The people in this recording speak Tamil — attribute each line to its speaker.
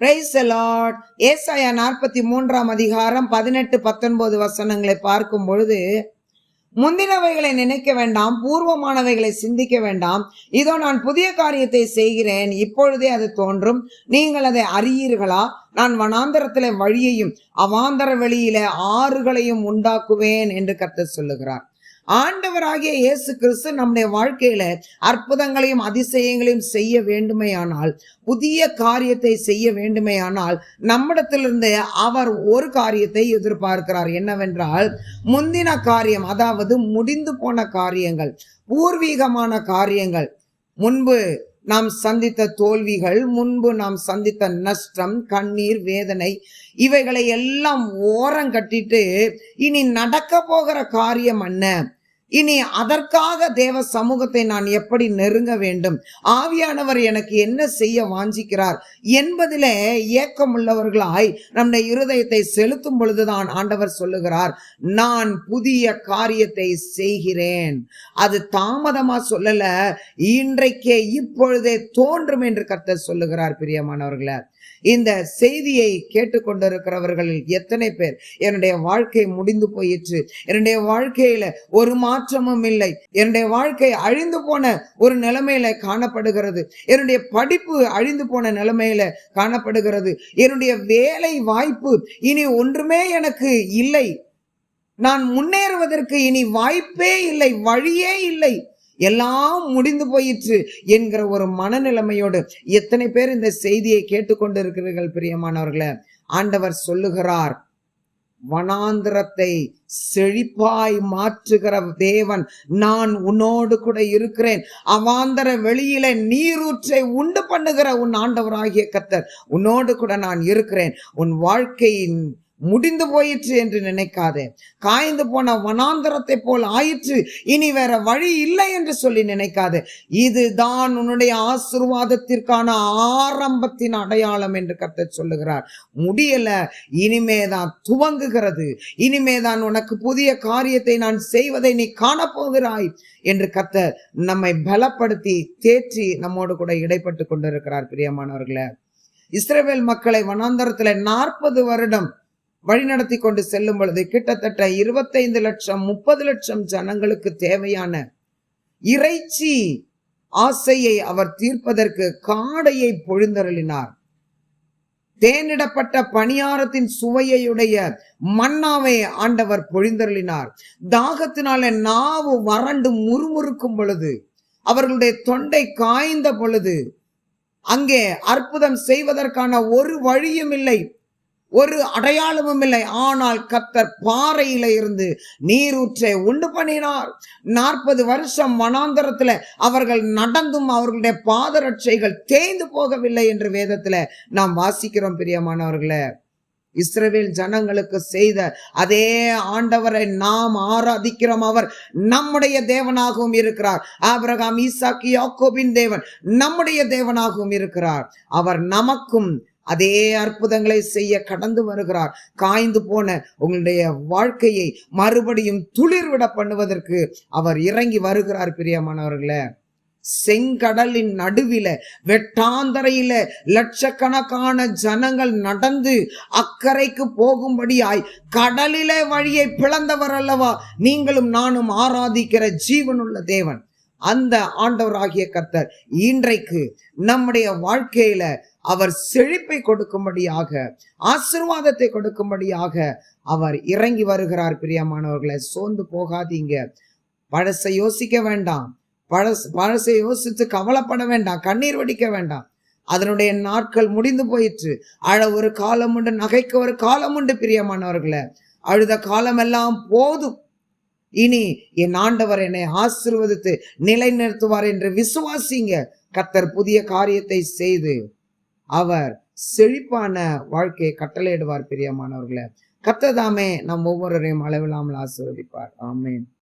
Speaker 1: பிரைஸ் லார்ட் ஏசாயா நாற்பத்தி மூன்றாம் அதிகாரம் பதினெட்டு பத்தொன்பது வசனங்களை பார்க்கும் பொழுது முந்தினவைகளை நினைக்க வேண்டாம் பூர்வமானவைகளை சிந்திக்க வேண்டாம். இதோ நான் புதிய காரியத்தை செய்கிறேன். இப்பொழுதே அது தோன்றும். நீங்கள் அதை அறியீர்களா? நான் வனாந்தரத்தில் வழியையும் அவாந்தர வெளியில ஆறுகளையும் உண்டாக்குவேன் என்று கர்த்தர் சொல்லுகிறார். ஆண்டவராகிய இயேசு கிறிஸ்து நம்முடைய வாழ்க்கையில அற்புதங்களையும் அதிசயங்களையும் செய்ய வேண்டுமையானால் புதிய காரியத்தை செய்ய வேண்டுமையானால் நம்மிடத்திலிருந்து அவர் ஒரு காரியத்தை எதிர்பார்க்கிறார். என்னவென்றால் முந்தின காரியம் அதாவது முடிந்து போன காரியங்கள் பூர்வீகமான காரியங்கள். முன்பு நாம் சந்தித்த தோல்விகள் முன்பு நாம் சந்தித்த நஷ்டம் கண்ணீர் வேதனை இவைகளை எல்லாம் ஓரம் கட்டிட்டு இனி நடக்க போகிற காரியம் என்ன? இனி அதற்காக தேவ சமூகத்தை நான் எப்படி நெருங்க வேண்டும்? ஆவியானவர் எனக்கு என்ன செய்ய வாஞ்சிக்கிறார்? என்பதிலே ஏக்கமுள்ளவர்களாய் நம்முடைய இருதயத்தை செலுத்தும் பொழுதுதான் ஆண்டவர் சொல்லுகிறார் நான் புதிய காரியத்தை செய்கிறேன். அது தாமதமா சொல்லல இன்றைக்கே இப்பொழுதே தோன்றும் என்று கர்த்தர் சொல்லுகிறார் பிரியமானவர்களே. இந்த செய்தியை கேட்டுக்கொண்டிருக்கிறவர்களில் எத்தனை பேர்? என்னுடைய வாழ்க்கை முடிந்து போயிற்று. என்னுடைய வாழ்க்கையில ஒரு மாற்றமும் இல்லை. என்னுடைய வாழ்க்கை அழிந்து போன ஒரு நிலைமையில காணப்படுகிறது. என்னுடைய படிப்பு அழிந்து போன நிலைமையில காணப்படுகிறது. என்னுடைய வேலை வாய்ப்பு இனி ஒன்றுமே எனக்கு இல்லை. நான் முன்னேறுவதற்கு இனி வாய்ப்பே இல்லை வழியே இல்லை. எல்லாம் முடிந்து போயிற்று என்கிற ஒரு மனநிலைமையோடு எத்தனை பேர் இந்த செய்தியை கேட்டுக்கொண்டு இருக்கிறீர்கள் பிரியமானவர்களே? ஆண்டவர் சொல்லுகிறார் வனாந்திரத்தை செழிப்பாய் மாற்றுகிற தேவன் நான் உன்னோடு கூட இருக்கிறேன். அவாந்தர வெளியில நீரூற்றை உண்டு பண்ணுகிற உன் ஆண்டவராகிய கத்தர் உன்னோடு கூட நான் இருக்கிறேன். உன் வாழ்க்கையின் முடிந்து போயிற்று என்று நினைக்காதே. காய்ந்து போன வனாந்தரத்தை போல் ஆயிற்று. இனி வேற வழி இல்லை என்று சொல்லி நினைக்காதே. இதுதான் உன்னுடைய ஆசிர்வாதத்திற்கான ஆரம்பத்தின் அடையாளம் என்று கத்த சொல்லுகிறார். முடியல. இனிமேதான் துவங்குகிறது. இனிமேதான் உனக்கு புதிய காரியத்தை நான் செய்வதை நீ காணப்போகிறாய் என்று கத்த நம்மை பலப்படுத்தி தேற்றி நம்மோடு கூட இடைப்பட்டு கொண்டிருக்கிறார். பிரியமானவர்களே இஸ்ரேவேல் மக்களை வனாந்தரத்தில் நாற்பது வருடம் வழிநடத்தி கொண்டு செல்லும் பொழுது கிட்டத்தட்ட இருபத்தைந்து லட்சம் முப்பது லட்சம் ஜனங்களுக்கு தேவையான இறைச்சி ஆசையை அவர் தீர்ப்பதற்கு காடையை பொழிந்தருளினார். தேனிடப்பட்ட பணியாரத்தின் சுவையுடைய மன்னாவை ஆண்டவர் பொழிந்தருளினார். தாகத்தினால நாவு வறண்டு முறுமுறுக்கும் பொழுது அவர்களுடைய தொண்டை காய்ந்த பொழுது அங்கே அற்புதம் செய்வதற்கான ஒரு வழியும் இல்லை. ஒரு அடையாளமும் இல்லை. ஆனால் கத்தர் பாறையில இருந்து நீரூற்றை உண்டு பண்ணினார். நாற்பது வருஷம் வனாந்தரத்துல அவர்கள் நடந்தும் அவர்களுடைய பாதரட்சைகள் தேய்ந்து போகவில்லை என்று வேதத்துல நாம் வாசிக்கிறோம் பிரியமானவர்களே. இஸ்ரேல் ஜனங்களுக்கு செய்த அதே ஆண்டவரை நாம் ஆராதிக்கிறோம். அவர் நம்முடைய தேவனாகவும் இருக்கிறார். ஆபிரகாம் ஈசாக்கி யாக்கோபின் தேவன் நம்முடைய தேவனாகவும் இருக்கிறார். அவர் நமக்கும் அதே அற்புதங்களை செய்ய கடந்து வருகிறார். காய்ந்து போன உங்களுடைய வாழ்க்கையை மறுபடியும் துளிர்விட பண்ணுவதற்கு அவர் இறங்கி வருகிறார் பிரியமானவர்களே. செங்கடலின் நடுவில வெட்டாந்தரையில லட்சக்கணக்கான ஜனங்கள் நடந்து அக்கறைக்கு போகும்படியாய் கடலிலே வழியை பிளந்தவர் அல்லவா? நீங்களும் நானும் ஆராதிக்கிற ஜீவனுள்ள தேவன். அந்த ஆண்டவராகிய கர்த்தர் இன்றைக்கு நம்முடைய வாழ்க்கையில அவர் செழிப்பை கொடுக்கும்படியாக ஆசிர்வாதத்தை கொடுக்கும்படியாக அவர் இறங்கி வருகிறார். பிரியமானவர்களை சோர்ந்து போகாதீங்க. பழசை யோசிக்க வேண்டாம். பழசு பழசை யோசித்து கவலைப்பட வேண்டாம். கண்ணீர் வடிக்க வேண்டாம். அதனுடைய நாட்கள் முடிந்து போயிற்று. அழ ஒரு காலம் உண்டு நகைக்க ஒரு காலம் உண்டு பிரியமானவர்களை. அழுத காலமெல்லாம் போதும். இனி என் ஆண்டவர் என்னை ஆசிர்வதித்து நிலைநிறுத்துவார் என்று விசுவாசிங்க. கத்தர் புதிய காரியத்தை செய்து அவர் செழிப்பான வாழ்க்கையை கட்டளையிடுவார் பிரியமானவர்களை. கத்ததாமே நம் ஒவ்வொருவரையும் அளவில்லாமல் ஆசீர்வதிப்பார். ஆமேன்.